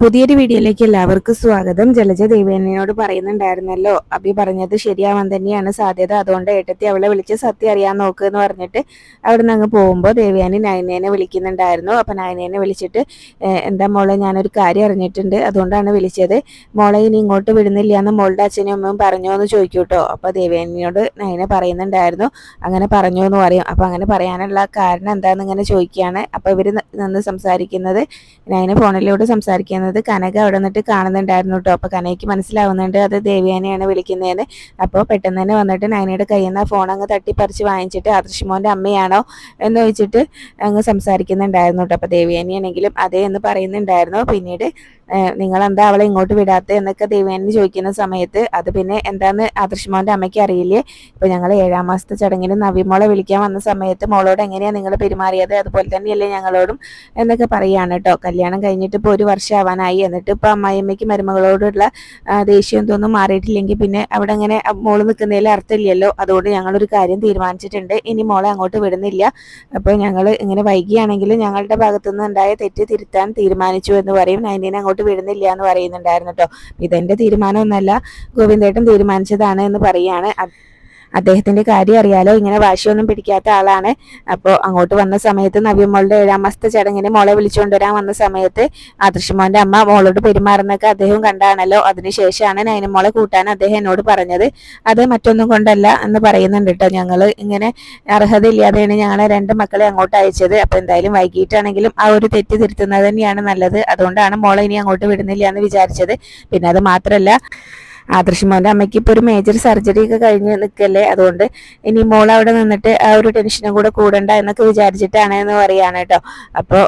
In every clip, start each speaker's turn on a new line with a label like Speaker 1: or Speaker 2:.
Speaker 1: പുതിയൊരു വീഡിയോയിലേക്ക് എല്ലാവർക്കും സ്വാഗതം. ജലജ ദേവേനയോട് പറയുന്നുണ്ടായിരുന്നല്ലോ അഭി പറഞ്ഞത് ശരിയാവാൻ തന്നെയാണ് സാധ്യത. അതുകൊണ്ട് ഏട്ടത്തി അവളെ വിളിച്ച് സത്യം അറിയാൻ നോക്ക് എന്ന് പറഞ്ഞിട്ട് അവിടെ നിന്ന് അങ്ങ് പോകുമ്പോൾ ദേവയാനി നയനേനെ വിളിക്കുന്നുണ്ടായിരുന്നു. അപ്പം നയനേനെ വിളിച്ചിട്ട് "ഏഹ്, എന്താ മോളെ ഞാനൊരു കാര്യം അറിഞ്ഞിട്ടുണ്ട്. അതുകൊണ്ടാണ് വിളിച്ചത്. മോളെ ഇനി ഇങ്ങോട്ട് വിടുന്നില്ല എന്ന് മോളുടെ അച്ഛനും അമ്മയും പറഞ്ഞോ എന്ന് ചോദിക്കൂ കേട്ടോ അപ്പോൾ ദേവയാനിയോട് നയനെ പറയുന്നുണ്ടായിരുന്നു അങ്ങനെ പറഞ്ഞു എന്ന് പറയും. അപ്പം അങ്ങനെ പറയാനുള്ള കാരണം എന്താണെന്ന് ഇങ്ങനെ ചോദിക്കുകയാണ്. അപ്പോൾ ഇവർ നിന്ന് സംസാരിക്കുന്നത് നയന ഫോണിലൂടെ സംസാരിക്കുന്നത് കനക അവിടെ നിന്നിട്ട് കാണുന്നുണ്ടായിരുന്നു കേട്ടോ. അപ്പോൾ കനയ്ക്ക് മനസ്സിലാവുന്നുണ്ട് അത് ദേവിയാനെയാണ് വിളിക്കുന്നതെന്ന്. അപ്പോൾ പെട്ടെന്ന് തന്നെ വന്നിട്ട് നയനയുടെ കയ്യിൽ നിന്ന് ഫോൺ അങ്ങ് തട്ടിപ്പറിച്ച് വാങ്ങിച്ചിട്ട് ആദർശമോന്റെ അമ്മയാണോ എന്ന് ചോദിച്ചിട്ട് അങ്ങ് സംസാരിക്കുന്നുണ്ടായിരുന്നു കേട്ടോ. അപ്പോൾ ദേവിയാനിയാണെങ്കിലും അതേ എന്ന് പറയുന്നുണ്ടായിരുന്നു. പിന്നീട് നിങ്ങളെന്താ അവളെ ഇങ്ങോട്ട് വിടാത്ത എന്നൊക്കെ ദേവിയാനി ചോദിക്കുന്ന സമയത്ത് അത് പിന്നെ എന്താന്ന് ആദർശമോന്റെ അമ്മയ്ക്ക് അറിയില്ലേ? ഇപ്പോൾ ഞങ്ങൾ ഏഴാം മാസത്തെ ചടങ്ങിന് നവിമോളെ വിളിക്കാൻ വന്ന സമയത്ത് മോളോട് എങ്ങനെയാണ് നിങ്ങൾ പെരുമാറിയത്? അതുപോലെ തന്നെയല്ലേ ഞങ്ങളോടും എന്നൊക്കെ പറയുകയാണ് കേട്ടോ. കല്യാണം കഴിഞ്ഞിട്ട് ഇപ്പോൾ ഒരു വർഷം ആവാനായി എന്നിട്ട് ഇപ്പൊ അമ്മായിയമ്മയ്ക്ക് മരുമകളോടുള്ള ദേഷ്യം തോന്നും മാറിയിട്ടില്ലെങ്കിൽ പിന്നെ അവിടെ അങ്ങനെ മോൾ നിൽക്കുന്നതിൽ അർത്ഥമില്ലല്ലോ. അതുകൊണ്ട് ഞങ്ങളൊരു കാര്യം തീരുമാനിച്ചിട്ടുണ്ട്. ഇനി മോളെ അങ്ങോട്ട് വിടുന്നില്ല. അപ്പോൾ ഞങ്ങൾ ഇങ്ങനെ വൈകിയാണെങ്കിൽ ഞങ്ങളുടെ ഭാഗത്തുനിന്ന് ഉണ്ടായ തെറ്റ് തിരുത്താൻ തീരുമാനിച്ചു എന്ന് പറയും. നയന്റീനെ അങ്ങോട്ട് വിടുന്നില്ല എന്ന് പറയുന്നുണ്ടായിരുന്നു കേട്ടോ. ഇതെന്റെ തീരുമാനമൊന്നല്ല. ഗോവിന്ദേട്ടൻ തീരുമാനിച്ചതാണ് എന്ന് പറയാണ്. അദ്ദേഹത്തിന്റെ കാര്യം അറിയാലോ. ഇങ്ങനെ വാശിയൊന്നും പിടിക്കാത്ത ആളാണ്. അപ്പോൾ അങ്ങോട്ട് വന്ന സമയത്ത് നവ്യമോളുടെ ഏഴാം മാസത്തെ ചടങ്ങിന് മോളെ വിളിച്ചുകൊണ്ടുവരാൻ വന്ന സമയത്ത് ആദർശമോന്റെ അമ്മ മോളോട് പെരുമാറുന്നൊക്കെ അദ്ദേഹം കണ്ടാണല്ലോ. അതിനുശേഷമാണ് നയനമോളെ കൂട്ടാൻ അദ്ദേഹം എന്നോട് പറഞ്ഞത്. അത് മറ്റൊന്നും കൊണ്ടല്ല എന്ന് പറയുന്നുണ്ട് കേട്ടോ ഞങ്ങൾ ഇങ്ങനെ അർഹതയില്ലാതെയാണ് ഞങ്ങളെ രണ്ട് മക്കളെ അങ്ങോട്ട് അയച്ചത്. അപ്പോൾ എന്തായാലും വൈകിട്ടാണെങ്കിലും ആ ഒരു തെറ്റ് തിരുത്തുന്നത് തന്നെയാണ് നല്ലത്. അതുകൊണ്ടാണ് മോളെ ഇനി അങ്ങോട്ട് വിടുന്നില്ല എന്ന് വിചാരിച്ചത്. പിന്നെ അത് മാത്രമല്ല ആദർശമോന്റെ അമ്മയ്ക്ക് ഇപ്പോൾ ഒരു മേജർ സർജറി ഒക്കെ കഴിഞ്ഞ് നിൽക്കല്ലേ അതുകൊണ്ട് ഇനി മോൾ അവിടെ നിന്നിട്ട് ആ ഒരു ടെൻഷനും കൂടെ കൂടണ്ട എന്നൊക്കെ വിചാരിച്ചിട്ടാണ് എന്ന് പറയുകയാണ് കേട്ടോ. അപ്പോൾ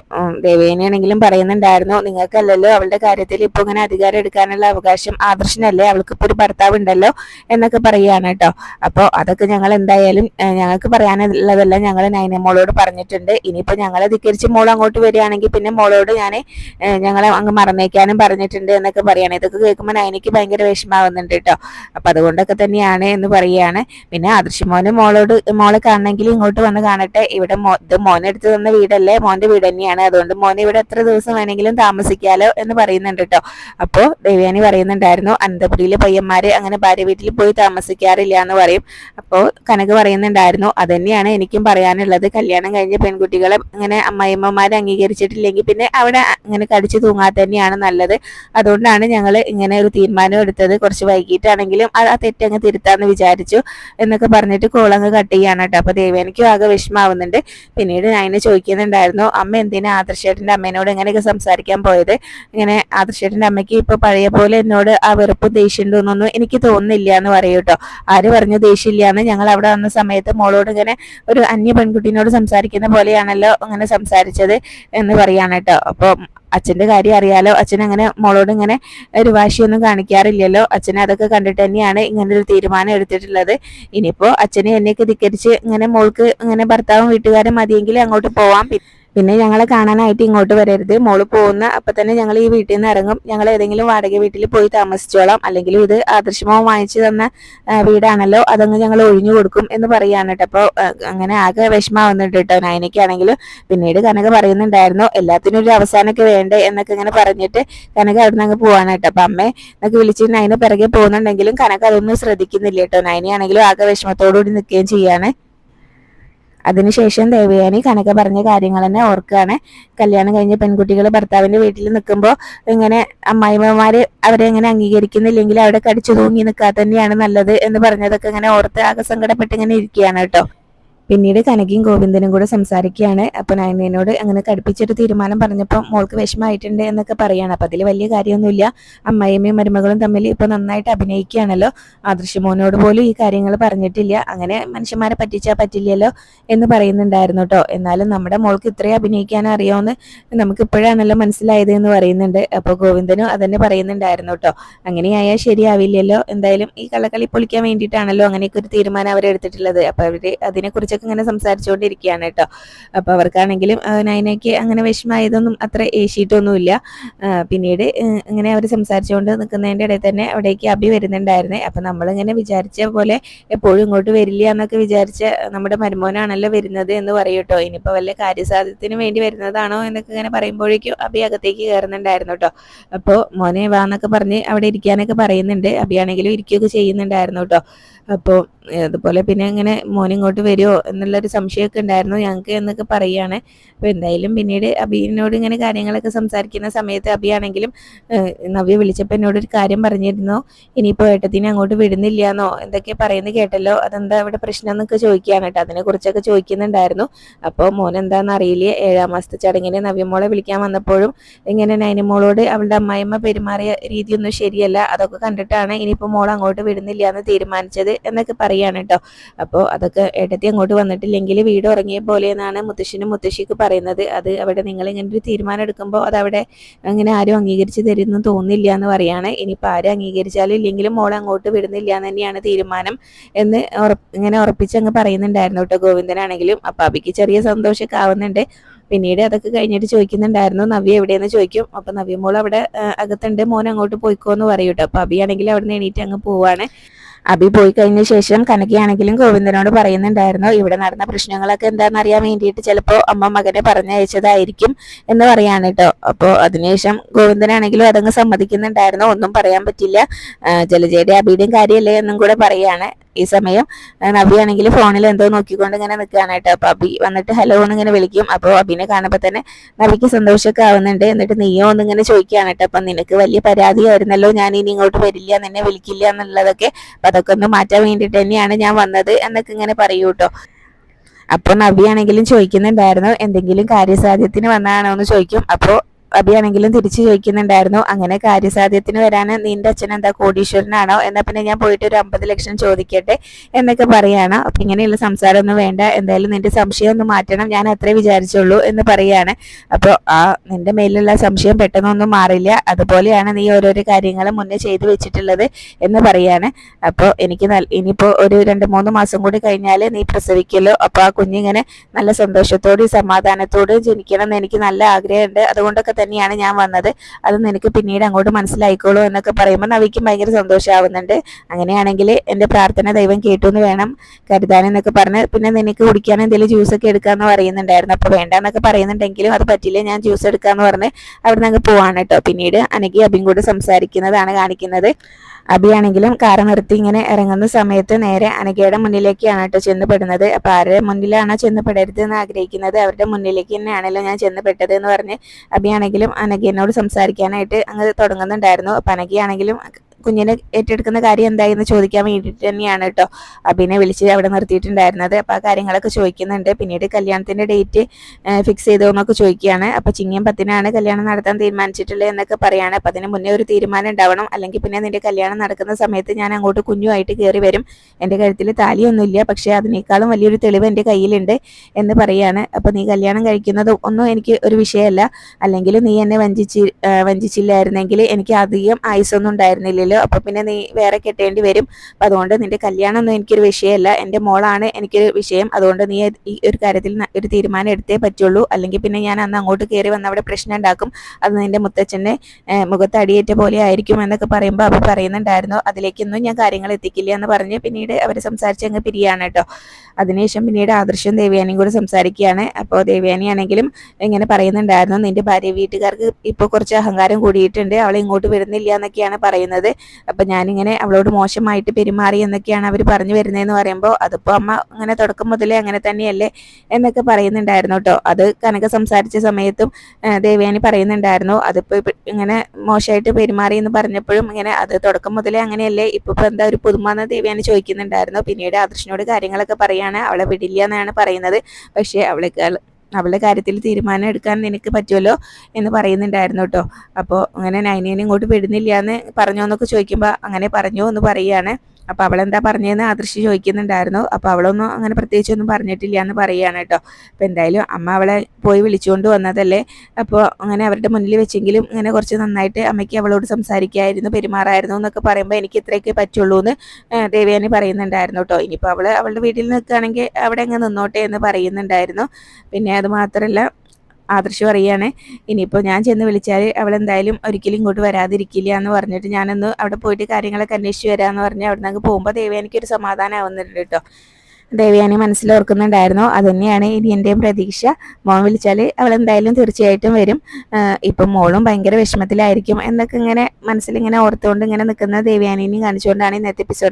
Speaker 1: ദേവേനെയാണെങ്കിലും പറയുന്നുണ്ടായിരുന്നു നിങ്ങൾക്കല്ലല്ലോ അവളുടെ കാര്യത്തിൽ ഇപ്പോൾ ഇങ്ങനെ അധികാരം എടുക്കാനുള്ള അവകാശം ആദർശനല്ലേ? അവൾക്ക് ഇപ്പോൾ ഒരു ഭർത്താവ് ഉണ്ടല്ലോ? എന്നൊക്കെ പറയുകയാണ് കേട്ടോ. അപ്പോൾ അതൊക്കെ ഞങ്ങൾ എന്തായാലും ഞങ്ങൾക്ക് പറയാനുള്ളതെല്ലാം ഞങ്ങൾ നൈന മോളോട് പറഞ്ഞിട്ടുണ്ട്. ഇനിയിപ്പോൾ ഞങ്ങളെ ധിക്കരിച്ച് മോൾ അങ്ങോട്ട് വരികയാണെങ്കിൽ പിന്നെ മോളോട് ഞാൻ ഞങ്ങളെ അങ്ങ് മറന്നേക്കാനും പറഞ്ഞിട്ടുണ്ട് എന്നൊക്കെ പറയുകയാണ് ഇതൊക്കെ കേൾക്കുമ്പോൾ നൈനയ്ക്ക് ഭയങ്കര വിഷമാവുന്നുണ്ട് കേട്ടോ അപ്പൊ അതുകൊണ്ടൊക്കെ തന്നെയാണ് എന്ന് പറയാണ് പിന്നെ ആദർശമോന് മോളോട് മോളെ കാണണമെങ്കിൽ ഇങ്ങോട്ട് വന്ന് കാണട്ടെ. ഇവിടെ ഇത് മോനെടുത്ത് തന്ന വീടല്ലേ? മോന്റെ വീട് തന്നെയാണ്. അതുകൊണ്ട് മോനെ ഇവിടെ എത്ര ദിവസം വേണമെങ്കിലും താമസിക്കാലോ എന്ന് പറയുന്നുണ്ട് കേട്ടോ അപ്പോൾ ദേവയാനി പറയുന്നുണ്ടായിരുന്നു അനന്തപുരിയിലെ പയ്യന്മാര് അങ്ങനെ ഭാര്യ വീട്ടിൽ പോയി താമസിക്കാറില്ല എന്ന് പറയും. അപ്പോൾ കനക പറയുന്നുണ്ടായിരുന്നു അതന്നെയാണ് എനിക്കും പറയാനുള്ളത്. കല്യാണം കഴിഞ്ഞ പെൺകുട്ടികളെ അങ്ങനെ അമ്മായിമ്മമാരെ അംഗീകരിച്ചിട്ടില്ലെങ്കിൽ പിന്നെ അവിടെ അങ്ങനെ കടിച്ചു തൂങ്ങാൻ തന്നെയാണ് നല്ലത്. അതുകൊണ്ടാണ് ഞങ്ങൾ ഇങ്ങനെ ഒരു തീരുമാനം എടുത്തത്. കുറച്ച് വൈകിട്ടാണെങ്കിലും ആ തെറ്റങ്ങ് തിരുത്താന്ന് വിചാരിച്ചു എന്നൊക്കെ പറഞ്ഞിട്ട് കോളങ്ങ് കട്ട് ചെയ്യാണ് കേട്ടോ. അപ്പൊ ദേവേനിക്കും ആകെ വിഷമാവുന്നുണ്ട്. പിന്നീട് ഞാൻ ചോദിക്കുന്നുണ്ടായിരുന്നു അമ്മ എന്തിനാ ആദർശേട്ടന്റെ അമ്മേനോട് ഇങ്ങനെയൊക്കെ സംസാരിക്കാൻ പോയത്? ഇങ്ങനെ ആദർശേട്ടന്റെ അമ്മയ്ക്ക് ഇപ്പൊ പഴയ പോലെ എന്നോട് ആ വെറുപ്പും ദേഷ്യം തോന്നുന്നു എനിക്ക് തോന്നുന്നില്ല എന്ന് പറയൂ കേട്ടോ. ആര് പറഞ്ഞു ദേഷ്യമില്ല എന്ന് ഞങ്ങൾ അവിടെ വന്ന സമയത്ത് മോളോട് ഇങ്ങനെ ഒരു അന്യ പെൺകുട്ടീനോട് സംസാരിക്കുന്ന പോലെയാണല്ലോ അങ്ങനെ സംസാരിച്ചത് എന്ന് പറയാണ് കേട്ടോ. അപ്പൊ അച്ഛന്റെ കാര്യം അറിയാലോ. അച്ഛൻ അങ്ങനെ മോളോട് ഇങ്ങനെ ഒരു വാശിയൊന്നും കാണിക്കാറില്ലല്ലോ. അച്ഛനെ അതൊക്കെ കണ്ടിട്ട് തന്നെയാണ് ഇങ്ങനെ ഒരു തീരുമാനം എടുത്തിട്ടുള്ളത്. ഇനിയിപ്പോ അച്ഛനെ എന്നെയൊക്കെ ധിക്കരിച്ച് ഇങ്ങനെ മോൾക്ക് ഇങ്ങനെ ഭർത്താവും വീട്ടുകാരും മതിയെങ്കിൽ അങ്ങോട്ട് പോവാൻ പി- പിന്നെ ഞങ്ങളെ കാണാനായിട്ട് ഇങ്ങോട്ട് വരരുത്. മോൾ പോകുന്ന അപ്പൊ തന്നെ ഞങ്ങൾ ഈ വീട്ടിൽ നിന്ന് ഇറങ്ങും. ഞങ്ങൾ ഏതെങ്കിലും വാടക വീട്ടിൽ പോയി താമസിച്ചോളാം. അല്ലെങ്കിൽ ഇത് ആദർശമോ വാങ്ങിച്ചു തന്ന വീടാണല്ലോ അതങ്ങ് ഞങ്ങൾ ഒഴിഞ്ഞു കൊടുക്കും എന്ന് പറയാണ് കേട്ടോ. അപ്പോൾ അങ്ങനെ ആകെ വിഷമാവുന്നുണ്ട് കേട്ടോ നയനയ്ക്കാണെങ്കിലും പിന്നീട് കനക പറയുന്നുണ്ടായിരുന്നു എല്ലാത്തിനും ഒരു അവസാനമൊക്കെ വേണ്ടേ? എന്നൊക്കെ ഇങ്ങനെ പറഞ്ഞിട്ട് കനക അവിടെ നിന്ന് അങ്ങ് പോവാണ് കേട്ടോ. അപ്പൊ അമ്മേ എന്നൊക്കെ വിളിച്ച് നയന പിറകെ പോകുന്നുണ്ടെങ്കിലും കനക അതൊന്നും ശ്രദ്ധിക്കുന്നില്ല കേട്ടോ. നയനയാണെങ്കിലും ആകെ വിഷമത്തോടുകൂടി നിൽക്കുകയും ചെയ്യാണ്. അതിനുശേഷം ദേവയാനി കനക പറഞ്ഞ കാര്യങ്ങൾ തന്നെ ഓർക്കുകയാണ്. കല്യാണം കഴിഞ്ഞ പെൺകുട്ടികൾ ഭർത്താവിന്റെ വീട്ടിൽ നിൽക്കുമ്പോൾ ഇങ്ങനെ അമ്മായിമ്മമാര് അവരെ എങ്ങനെ അംഗീകരിക്കുന്നില്ലെങ്കിൽ അവിടെ കടിച്ചു തൂങ്ങി നിൽക്കാതെ തന്നെയാണ് നല്ലത് എന്ന് പറഞ്ഞതൊക്കെ ഇങ്ങനെ ഓർത്ത് ആകെ സങ്കടപ്പെട്ട് ഇങ്ങനെ ഇരിക്കുകയാണ് കേട്ടോ. പിന്നീട് കനകയും ഗോവിന്ദനും കൂടെ സംസാരിക്കുകയാണ്. അപ്പൊ നയനയോട് അങ്ങനെ കടുപ്പിച്ചൊരു തീരുമാനം പറഞ്ഞപ്പോൾ മോൾക്ക് വിഷമമായിട്ടുണ്ട് എന്നൊക്കെ പറയാണ്. അപ്പൊ അതിൽ വലിയ കാര്യമൊന്നുമില്ല. അമ്മായിയമ്മയും മരുമകളും തമ്മിൽ ഇപ്പൊ നന്നായിട്ട് അഭിനയിക്കുകയാണല്ലോ. ആദർശമോനോട് പോലും ഈ കാര്യങ്ങൾ പറഞ്ഞിട്ടില്ല. അങ്ങനെ മനുഷ്യന്മാരെ പറ്റിച്ചാൽ പറ്റില്ലല്ലോ എന്ന് പറയുന്നുണ്ടായിരുന്നു കേട്ടോ എന്നാലും നമ്മുടെ മോൾക്ക് ഇത്രയും അഭിനയിക്കാൻ അറിയാമെന്ന് നമുക്ക് ഇപ്പോഴാണല്ലോ മനസ്സിലായത് എന്ന് പറയുന്നുണ്ട്. അപ്പോൾ ഗോവിന്ദനും അതന്നെ പറയുന്നുണ്ടായിരുന്നു കേട്ടോ അങ്ങനെയായാൽ ശരിയാവില്ലല്ലോ. എന്തായാലും ഈ കള്ളക്കളി പൊളിക്കാൻ വേണ്ടിയിട്ടാണല്ലോ അങ്ങനെയൊക്കെ ഒരു തീരുമാനം അവരെടുത്തിട്ടുള്ളത്. അപ്പൊ അവർ അതിനെക്കുറിച്ചൊക്കെ ഇങ്ങനെ സംസാരിച്ചുകൊണ്ടിരിക്കുകയാണ് കേട്ടോ. അപ്പോൾ അവർക്കാണെങ്കിലും നൈനയ്ക്ക് അങ്ങനെ വിഷമമായതൊന്നും അത്ര ഏശിയിട്ടൊന്നുമില്ല. പിന്നീട് ഇങ്ങനെ അവർ സംസാരിച്ചുകൊണ്ട് നിൽക്കുന്നതിന്റെ ഇടയിൽ തന്നെ അവിടേക്ക് അഭി വരുന്നുണ്ടായിരുന്നേ. അപ്പം നമ്മളിങ്ങനെ വിചാരിച്ച പോലെ എപ്പോഴും ഇങ്ങോട്ട് വരില്ല എന്നൊക്കെ വിചാരിച്ച നമ്മുടെ മരുമോനാണല്ലോ വരുന്നത് എന്ന് പറയും കേട്ടോ. ഇനിയിപ്പോൾ വല്ല കാര്യസാധ്യത്തിന് വേണ്ടി വരുന്നതാണോ എന്നൊക്കെ ഇങ്ങനെ പറയുമ്പോഴേക്കും അഭി അകത്തേക്ക് കയറുന്നുണ്ടായിരുന്നു കേട്ടോ. അപ്പോൾ മോനെ വാ എന്നൊക്കെ പറഞ്ഞ് അവിടെ ഇരിക്കാനൊക്കെ പറയുന്നുണ്ട്. അഭിയാണെങ്കിലും ഇരിക്കുകയൊക്കെ ചെയ്യുന്നുണ്ടായിരുന്നു കേട്ടോ. അപ്പോൾ അതുപോലെ പിന്നെ ഇങ്ങനെ മോൻ ഇങ്ങോട്ട് വരുമോ എന്നുള്ളൊരു സംശയമൊക്കെ ഉണ്ടായിരുന്നു. ഞങ്ങൾക്ക് എന്നൊക്കെ പറയുകയാണ് അപ്പോൾ എന്തായാലും പിന്നീട് അബിനോട് ഇങ്ങനെ കാര്യങ്ങളൊക്കെ സംസാരിക്കുന്ന സമയത്ത് അബിയാണെങ്കിലും നവ്യ വിളിച്ചപ്പോൾ എന്നോട് ഒരു കാര്യം പറഞ്ഞിരുന്നു. ഇനിയിപ്പോൾ ഏട്ടത്തിനെ അങ്ങോട്ട് വിടുന്നില്ല എന്നോ എന്തൊക്കെ പറയുന്നത് കേട്ടല്ലോ. അതെന്താ ഇവിടെ പ്രശ്നം എന്നൊക്കെ ചോദിക്കുകയാണ് കേട്ടോ. അതിനെക്കുറിച്ചൊക്കെ ചോദിക്കുന്നുണ്ടായിരുന്നു. അപ്പോൾ മോൻ എന്താണെന്ന് അറിയില്ല. ഏഴാം മാസത്തെ ചടങ്ങിന് നവ്യമോളെ വിളിക്കാൻ വന്നപ്പോഴും ഇങ്ങനെ നൈനമോളോട് അവളുടെ അമ്മായിമ്മ പെരുമാറിയ രീതിയൊന്നും ശരിയല്ല. അതൊക്കെ കണ്ടിട്ടാണ് ഇനിയിപ്പോൾ മോൾ അങ്ങോട്ട് വിടുന്നില്ല എന്ന് തീരുമാനിച്ചത് എന്നൊക്കെ പറയാണ് കേട്ടോ. അപ്പോൾ അതൊക്കെ ഏട്ടത്തി അങ്ങോട്ട് വന്നിട്ടില്ലെങ്കിൽ വീട് ഉറങ്ങിയ പോലെ എന്നാണ് മുത്തശ്ശനും മുത്തശ്ശിക്ക് പറയുന്നത്. അത് അവിടെ നിങ്ങൾ ഇങ്ങനെ ഒരു തീരുമാനം എടുക്കുമ്പോൾ അത് അവിടെ അങ്ങനെ ആരും അംഗീകരിച്ച് തരുന്നു തോന്നില്ല എന്ന് പറയാണ്. ഇനിയിപ്പോൾ ആരും അംഗീകരിച്ചാലും ഇല്ലെങ്കിലും മോൾ അങ്ങോട്ട് വിടുന്നില്ല എന്ന് തന്നെയാണ് തീരുമാനം എന്ന് ഇങ്ങനെ ഉറപ്പിച്ച് അങ്ങ് പറയുന്നുണ്ടായിരുന്നു കേട്ടോ ഗോവിന്ദനാണെങ്കിലും. അപ്പം അബിക്ക് ചെറിയ സന്തോഷമൊക്കെ ആവുന്നുണ്ട്. പിന്നീട് അതൊക്കെ കഴിഞ്ഞിട്ട് ചോദിക്കുന്നുണ്ടായിരുന്നു നവ്യ എവിടെയെന്ന് ചോദിക്കും? അപ്പൊ നവ്യ മോൾ അവിടെ അകത്തുണ്ട്. മോൻ അങ്ങോട്ട് പോയിക്കോ എന്ന് പറയൂട്ടോ അപ്പൊ അബിയാണെങ്കിൽ അവിടെ നിന്ന് എണീറ്റ് അങ്ങ് പോവാണ്. അബി പോയി കഴിഞ്ഞ ശേഷം കനകയാണെങ്കിലും ഗോവിന്ദനോട് പറയുന്നുണ്ടായിരുന്നു ഇവിടെ നടന്ന പ്രശ്നങ്ങളൊക്കെ എന്താണെന്നറിയാൻ വേണ്ടിയിട്ട് ചിലപ്പോൾ അമ്മ മകനെ പറഞ്ഞയച്ചതായിരിക്കും എന്ന് പറയാണ് കേട്ടോ അപ്പോൾ അതിനുശേഷം ഗോവിന്ദനാണെങ്കിലും അതങ്ങ് സമ്മതിക്കുന്നുണ്ടായിരുന്നു ഒന്നും പറയാൻ പറ്റില്ല. ജലജയുടെ അബിയുടെയും കാര്യമല്ലേ എന്നും കൂടെ പറയാണ്. ഈ സമയം നബിയാണെങ്കിൽ ഫോണിൽ എന്തോ നോക്കിക്കൊണ്ട് ഇങ്ങനെ നിൽക്കുകയാണ് കേട്ടോ. അപ്പൊ അബി വന്നിട്ട് ഹലോ എന്ന് ഇങ്ങനെ വിളിക്കും. അപ്പോൾ അബിനെ കാണുമ്പോൾ തന്നെ നബിക്ക് സന്തോഷമൊക്കെ ആവുന്നുണ്ട്. എന്നിട്ട് നീയോ ഒന്നിങ്ങനെ ചോദിക്കുകയാണ് കേട്ടോ. അപ്പൊ നിനക്ക് വലിയ പരാതിയായിരുന്നല്ലോ ഞാൻ ഇനി ഇങ്ങോട്ട് വരില്ല നിന്നെ വിളിക്കില്ല എന്നുള്ളതൊക്കെ. അപ്പൊ അതൊക്കെ ഒന്ന് മാറ്റാൻ വേണ്ടിയിട്ട് തന്നെയാണ് ഞാൻ വന്നത് എന്നൊക്കെ ഇങ്ങനെ പറയൂ കേട്ടോ. അപ്പൊ നബിയാണെങ്കിലും ചോദിക്കുന്നുണ്ടായിരുന്നു എന്തെങ്കിലും കാര്യസാധ്യത്തിന് വന്നാണോ എന്ന് ചോദിക്കും. അപ്പോൾ അബിയാണെങ്കിലും തിരിച്ചു ചോദിക്കുന്നുണ്ടായിരുന്നു. അങ്ങനെ കാര്യസാധ്യത്തിന് വരാൻ നിന്റെ അച്ഛൻ എന്താ കോടീശ്വരനാണോ? എന്നാ പിന്നെ ഞാൻ പോയിട്ട് ഒരു അമ്പത് ലക്ഷം ചോദിക്കട്ടെ എന്നൊക്കെ പറയാണ്. അപ്പൊ ഇങ്ങനെയുള്ള സംസാരമൊന്നും വേണ്ട. എന്തായാലും നിന്റെ സംശയം ഒന്ന് മാറ്റണം. ഞാൻ അത്രേ വിചാരിച്ചുള്ളൂ എന്ന് പറയാണ്. അപ്പോൾ ആ നിന്റെ മേലുള്ള സംശയം പെട്ടെന്നൊന്നും മാറില്ല. അതുപോലെയാണ് നീ ഓരോരോ കാര്യങ്ങൾ മുന്നേ ചെയ്തു വെച്ചിട്ടുള്ളത് എന്ന് പറയാണ്. അപ്പോൾ എനിക്ക് ഇനിയിപ്പോൾ ഒരു രണ്ട് മൂന്ന് മാസം കൂടി കഴിഞ്ഞാൽ നീ പ്രസവിക്കല്ലോ അപ്പൊ ആ കുഞ്ഞിങ്ങനെ നല്ല സന്തോഷത്തോടെയും സമാധാനത്തോടെയും ജനിക്കണം എന്ന് എനിക്ക് നല്ല ആഗ്രഹമുണ്ട്. അതുകൊണ്ടൊക്കെ തന്നെയാണ് ഞാൻ വന്നത്. അത് നിനക്ക് പിന്നീട് അങ്ങോട്ട് മനസ്സിലായിക്കോളൂ എന്നൊക്കെ പറയുമ്പോൾ നവിക്കും ഭയങ്കര സന്തോഷമാവുന്നുണ്ട് അങ്ങനെയാണെങ്കിൽ എന്റെ പ്രാർത്ഥന ദൈവം കേട്ടു എന്ന് വേണം കരുതാനെന്നൊക്കെ പറഞ്ഞ് പിന്നെ നിനക്ക് കുടിക്കാൻ എന്തെങ്കിലും ജ്യൂസ് ഒക്കെ എടുക്കാമെന്ന് പറയുന്നുണ്ടായിരുന്നു. അപ്പോൾ വേണ്ട എന്നൊക്കെ പറയുന്നുണ്ടെങ്കിലും അത് പറ്റില്ല ഞാൻ ജ്യൂസ് എടുക്കാമെന്ന് പറഞ്ഞ് അവിടെ നിന്ന് അങ്ങ് പോവാണ് കേട്ടോ. പിന്നീട് അനകി അബിയും കൂടെ സംസാരിക്കുന്നതാണ് കാണിക്കുന്നത്. അബിയാണെങ്കിലും കാർ നിർത്തി ഇങ്ങനെ ഇറങ്ങുന്ന സമയത്ത് നേരെ അനഘയുടെ മുന്നിലേക്കാണ് കേട്ടോ ചെന്നപ്പെടുന്നത് അപ്പോൾ ആരുടെ മുന്നിലാണോ ചെന്നപ്പെടരുത് എന്ന് ആഗ്രഹിക്കുന്നത്? അവരുടെ മുന്നിലേക്ക് തന്നെയാണല്ലോ ഞാൻ ചെന്നപ്പെട്ടത് എന്ന് പറഞ്ഞ് അബിയാണെങ്കിലും അനഘയോട് സംസാരിക്കാനായിട്ട് അങ്ങ് തുടങ്ങുന്നുണ്ടായിരുന്നു. അപ്പം അനഘയാണെങ്കിലും കുഞ്ഞിനെ ഏറ്റെടുക്കുന്ന കാര്യം എന്തായി എന്ന് ചോദിക്കാൻ വേണ്ടിയിട്ട് തന്നെയാണ് കേട്ടോ. അബിനെ വിളിച്ച് അവിടെ നിർത്തിയിട്ടുണ്ടായിരുന്നത്. അപ്പോൾ ആ കാര്യങ്ങളൊക്കെ ചോദിക്കുന്നുണ്ട്. പിന്നീട് കല്യാണത്തിന്റെ ഡേറ്റ് ഫിക്സ് ചെയ്തോ എന്നൊക്കെ ചോദിക്കുകയാണ്. അപ്പോൾ ചിങ്ങം പത്തിനാണ് കല്യാണം നടത്താൻ തീരുമാനിച്ചിട്ടുള്ളത് എന്നൊക്കെ പറയാണ്. അപ്പോൾ അതിന് മുന്നേ ഒരു തീരുമാനം ഉണ്ടാവണം. അല്ലെങ്കിൽ പിന്നെ നിന്റെ കല്യാണം നടക്കുന്ന സമയത്ത് ഞാൻ അങ്ങോട്ട് കുഞ്ഞുമായിട്ട് കയറി വരും. എന്റെ കഴുത്തിൽ താലിയൊന്നുമില്ല. പക്ഷേ അതിനേക്കാളും വലിയൊരു തെളിവ് എന്റെ കയ്യിലുണ്ട് എന്ന് പറയാണ്. അപ്പോൾ നീ കല്യാണം കഴിക്കുന്നത് ഒന്നും എനിക്ക് ഒരു വിഷയമല്ല. അല്ലെങ്കിൽ നീ എന്നെ വഞ്ചിച്ച് വഞ്ചിച്ചില്ലായിരുന്നെങ്കിൽ എനിക്ക് അധികം ആയുസൊന്നും ഉണ്ടായിരുന്നില്ല പറ്റില്ലല്ലോ അപ്പൊ പിന്നെ നീ വേറെ കെട്ടേണ്ടി വരും. അപ്പൊ അതുകൊണ്ട് നിന്റെ കല്യാണം ഒന്നും എനിക്കൊരു വിഷയമല്ല. എന്റെ മോളാണ് എനിക്കൊരു വിഷയം. അതുകൊണ്ട് നീ ഈ ഒരു കാര്യത്തിൽ ഒരു തീരുമാനം എടുത്തേ പറ്റുള്ളൂ. അല്ലെങ്കിൽ പിന്നെ ഞാൻ അന്ന് അങ്ങോട്ട് കയറി വന്ന് അവിടെ പ്രശ്നം ഉണ്ടാക്കും. അത് നിന്റെ മുത്തച്ഛന്റെ മുഖത്ത് അടിയേറ്റ പോലെ ആയിരിക്കും എന്നൊക്കെ പറയുമ്പോൾ അവർ പറയുന്നുണ്ടായിരുന്നു. അതിലേക്കൊന്നും ഞാൻ കാര്യങ്ങൾ എത്തിക്കില്ല എന്ന് പറഞ്ഞ് പിന്നീട് അവർ സംസാരിച്ച് അങ്ങ് പിരിയാണ് കേട്ടോ. അതിനുശേഷം പിന്നീട് ആദർശം ദേവയാനിയും കൂടെ സംസാരിക്കുകയാണ്. അപ്പോൾ ദേവയാനി ആണെങ്കിലും ഇങ്ങനെ പറയുന്നുണ്ടായിരുന്നു. നിന്റെ ഭാര്യ വീട്ടുകാർക്ക് ഇപ്പോൾ കുറച്ച് അഹങ്കാരം കൂടിയിട്ടുണ്ട്. അവളെ ഇങ്ങോട്ട് വരുന്നില്ല എന്നൊക്കെയാണ് പറയുന്നത്. അപ്പം ഞാനിങ്ങനെ അവളോട് മോശമായിട്ട് പെരുമാറി എന്നൊക്കെയാണ് അവർ പറഞ്ഞു വരുന്നതെന്ന് പറയുമ്പോൾ അതിപ്പോൾ അമ്മ അങ്ങനെ തുടക്കം മുതലേ അങ്ങനെ തന്നെയല്ലേ? എന്നൊക്കെ പറയുന്നുണ്ടായിരുന്നു കേട്ടോ. അത് കനക സംസാരിച്ച സമയത്തും ദേവയാനി പറയുന്നുണ്ടായിരുന്നു അതിപ്പോൾ ഇങ്ങനെ മോശമായിട്ട് പെരുമാറി എന്ന് പറഞ്ഞപ്പോഴും ഇങ്ങനെ അത് തുടക്കം മുതലേ അങ്ങനെയല്ലേ? ഇപ്പോൾ ഇപ്പോൾ എന്താ ഒരു പുതുമ? എന്ന് ദേവയാനി ചോദിക്കുന്നുണ്ടായിരുന്നു. പിന്നീട് ആദർശനോട് കാര്യങ്ങളൊക്കെ പറയാണ്. അവളെ വിടില്ല എന്നാണ് പറയുന്നത്. പക്ഷേ അവളേക്കാൾ അവളുടെ കാര്യത്തിൽ തീരുമാനം എടുക്കാൻ നിനക്ക് പറ്റുമല്ലോ എന്ന് പറയുന്നുണ്ടായിരുന്നു കേട്ടോ. അപ്പോൾ അങ്ങനെ നൈനേനെ ഇങ്ങോട്ട് വിടുന്നില്ല എന്ന് പറഞ്ഞോ എന്നൊക്കെ ചോദിക്കുമ്പോൾ അങ്ങനെ പറഞ്ഞു എന്ന് പറയുകയാണ്. അപ്പോൾ അവളെന്താ പറഞ്ഞതെന്ന് ആദർശി ചോദിക്കുന്നുണ്ടായിരുന്നു. അപ്പോൾ അവളൊന്നും അങ്ങനെ പ്രത്യേകിച്ചൊന്നും പറഞ്ഞിട്ടില്ല എന്ന് പറയുകയാണ് കേട്ടോ. അപ്പോൾ എന്തായാലും അമ്മ അവളെ പോയി വിളിച്ചുകൊണ്ട് വന്നതല്ലേ? അപ്പോൾ അങ്ങനെ അവരുടെ മുന്നിൽ വെച്ചെങ്കിലും ഇങ്ങനെ കുറച്ച് നന്നായിട്ട് അമ്മയ്ക്ക് അവളോട് സംസാരിക്കായിരുന്നു പെരുമാറായിരുന്നു എന്നൊക്കെ പറയുമ്പോൾ എനിക്ക് ഇത്രയൊക്കെ പറ്റുള്ളൂ എന്ന് ദേവയാനി പറയുന്നുണ്ടായിരുന്നു കേട്ടോ. ഇനിയിപ്പോൾ അവൾ അവളുടെ വീട്ടിൽ നിൽക്കുകയാണെങ്കിൽ അവിടെ അങ്ങ് നിന്നോട്ടെ എന്ന് പറയുന്നുണ്ടായിരുന്നു. പിന്നെ അത് മാത്രമല്ല ആദർശ് പറയുകയാണ് ഇനിയിപ്പോൾ ഞാൻ ചെന്ന് വിളിച്ചാൽ അവൾ എന്തായാലും ഒരിക്കലും ഇങ്ങോട്ട് വരാതിരിക്കില്ല എന്ന് പറഞ്ഞിട്ട് ഞാനൊന്ന് അവിടെ പോയിട്ട് കാര്യങ്ങളൊക്കെ അന്വേഷിച്ച് വരാമെന്ന് പറഞ്ഞ് അവിടെ നിന്ന് പോകുമ്പോൾ ദേവയാനിക്കൊരു സമാധാനം ആവുന്നുണ്ട് കേട്ടോ. ദേവയാനി മനസ്സിലോർക്കുന്നുണ്ടായിരുന്നു അത് തന്നെയാണ് ഇനി എന്റെയും പ്രതീക്ഷ. മോൻ വിളിച്ചാൽ അവൾ എന്തായാലും തീർച്ചയായിട്ടും വരും. ഇപ്പം മോളും ഭയങ്കര വിഷമത്തിലായിരിക്കും എന്നൊക്കെ ഇങ്ങനെ മനസ്സിലിങ്ങനെ ഓർത്തുകൊണ്ട് ഇങ്ങനെ നിൽക്കുന്ന ദേവയാനിനെയും കാണിച്ചുകൊണ്ടാണ് ഇന്നത്തെ എപ്പിസോഡ്